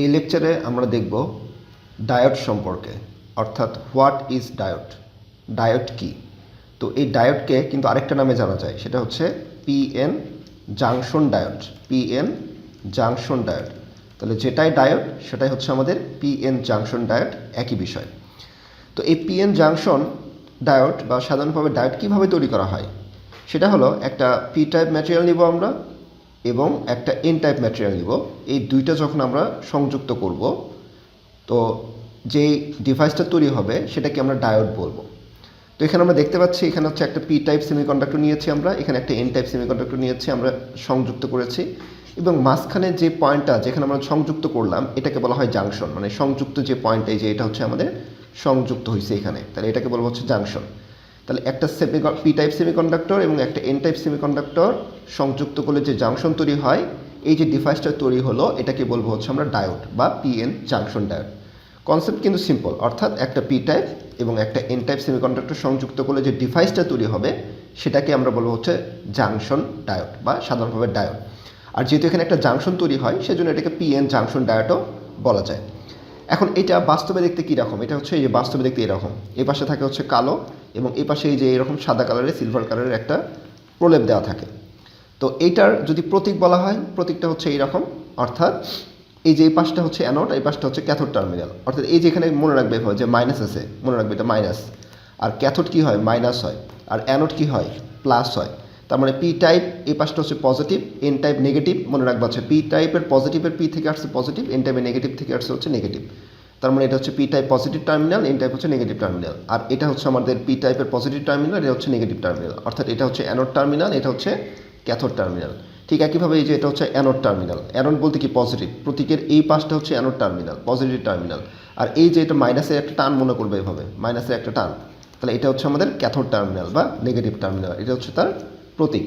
এই লেকচারে আমরা দেখব ডায়োড সম্পর্কে, অর্থাৎ হোয়াট ইজ ডায়োড ডায়োড কি? তো এই ডায়োডকে কিন্তু আরেকটা নামে জানা যায়, সেটা হচ্ছে PN junction diode PN junction diode তাহলে যেটাই ডায়োড সেটাই হচ্ছে আমাদের পিএন জাংশন ডায়োড একই বিষয়। তো এই পিএন জাংশন ডায়োড বা সাধারণভাবে ডায়োড কীভাবে তৈরি করা হয়? সেটা হলো একটা পি টাইপ ম্যাটেরিয়াল নিব আমরা এবং একটা এন টাইপ ম্যাটেরিয়াল নিব। এই দুইটা যখন আমরা সংযুক্ত করব, তো যেই ডিভাইসটা তৈরি হবে, সেটাকে আমরা ডায়োড বলব। তো এখানে আমরা দেখতে পাচ্ছি, এখানে হচ্ছে একটা পি টাইপ সেমিকন্ডাক্টর নিয়েছি আমরা, এখানে একটা এন টাইপ সেমিকন্ডাক্টর নিয়েছি, আমরা সংযুক্ত করেছি। এবং মাঝখানে যে পয়েন্টটা যেখানে আমরা সংযুক্ত করলাম, এটাকে বলা হয় জাংশন মানে সংযুক্ত যে পয়েন্টটা যে, এটা হচ্ছে আমাদের সংযুক্ত হয়েছে এখানে। তাহলে এটাকে বলব হচ্ছে জাংশন তাহলে একটা সেমি পি টাইপ সেমিকন্ডাক্টর এবং একটা এন টাইপ সেমিকন্ডাক্টর সংযুক্ত করলে যে জাংশন তৈরি হয়, এই যে ডিভাইসটা তৈরি হলো, এটাকে বলব হচ্ছে আমরা ডায়োড বা পিএন জাংশন ডায়োড কনসেপ্ট কিন্তু সিম্পল অর্থাৎ একটা পি টাইপ এবং একটা এন টাইপ সেমিকন্ডাক্টর সংযুক্ত করলে যে ডিভাইসটা তৈরি হবে, সেটাকে আমরা বলব হচ্ছে জাংশন ডায়োড বা সাধারণভাবে ডায়োড আর যেহেতু এখানে একটা জাংশন তৈরি হয়, সেজন্য এটাকে পিএন জাংশন ডায়োডও বলা যায়। এখন এটা বাস্তবে দেখতে কীরকম এটা হচ্ছে এই যে বাস্তবে দেখতে এরকম। এই পাশে থাকে হচ্ছে কালো এবং এই পাশে এই যে এরকম সাদা কালারের সিলভার কালারের একটা প্রলেপ দেওয়া থাকে। তো এইটার যদি প্রতীক বলা হয়, প্রতীকটা হচ্ছে এইরকম, অর্থাৎ এই যে এই পাশটা হচ্ছে অ্যানোড এই পাশটা হচ্ছে ক্যাথোড টার্মিনাল অর্থাৎ এই যে এখানে মনে রাখবে এভাবে যে মাইনাস আছে, মনে রাখবে এটা মাইনাস আর ক্যাথোড কী হয়? মাইনাস হয়। আর অ্যানোড কী হয়? প্লাস হয়। তার মানে পি টাইপ এই পাশটা হচ্ছে পজিটিভ এন টাইপ নেগেটিভ মনে রাখবা হচ্ছে পি টাইপের পজিটিভের পি থেকে আসছে পজিটিভ এন টাইপের নেগেটিভ থেকে আসছে হচ্ছে নেগেটিভ তার মানে এটা হচ্ছে P type positive terminal N type হচ্ছে নেগেটিভ টার্মিনাল আর এটা হচ্ছে আমাদের পি টাইপের পজিটিভ টার্মিনাল এটা হচ্ছে নেগেটিভ টার্মিনাল অর্থাৎ এটা হচ্ছে অ্যানোড টার্মিনাল এটা হচ্ছে ক্যাথোড টার্মিনাল ঠিক একইভাবে এই যে এটা হচ্ছে অ্যানোড টার্মিনাল অ্যানোড বলতে কি পজিটিভ প্রতীকের এই পাশটা হচ্ছে অ্যানোড টার্মিনাল পজিটিভ টার্মিনাল আর এই যে এটা মাইনাসের একটা টান মনে করবে এভাবে মাইনাসের একটা টান। তাহলে এটা হচ্ছে আমাদের ক্যাথোড টার্মিনাল বা নেগেটিভ টার্মিনাল এটা হচ্ছে তার প্রতীক।